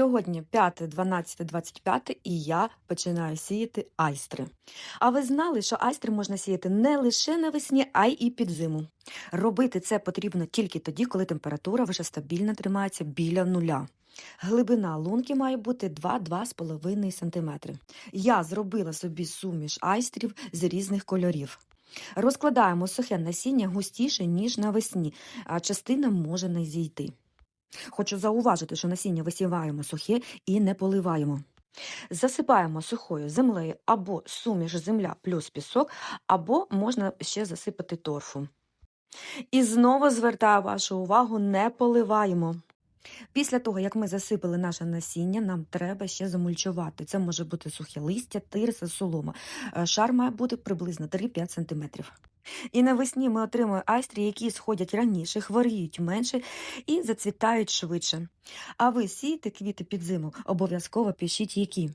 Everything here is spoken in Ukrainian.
Сьогодні 5, 12, 25 і я починаю сіяти айстри. А ви знали, що айстри можна сіяти не лише навесні, а й і під зиму. Робити це потрібно тільки тоді, коли температура вже стабільно тримається біля нуля. Глибина лунки має бути 2-2,5 см. Я зробила собі суміш айстрів з різних кольорів. Розкладаємо сухе насіння густіше, ніж навесні, а частина може не зійти. Хочу зауважити, що насіння висіваємо сухе і не поливаємо. Засипаємо сухою землею або суміш земля плюс пісок, або можна ще засипати торфу. І знову звертаю вашу увагу, не поливаємо. Після того, як ми засипали наше насіння, нам треба ще замульчувати. Це може бути сухе листя, тирса, солома. Е, Шар має бути приблизно 3-5 см. І навесні ми отримуємо айстрі, які сходять раніше, хворіють менше і зацвітають швидше. А ви сієте квіти під зиму, обов'язково пишіть які.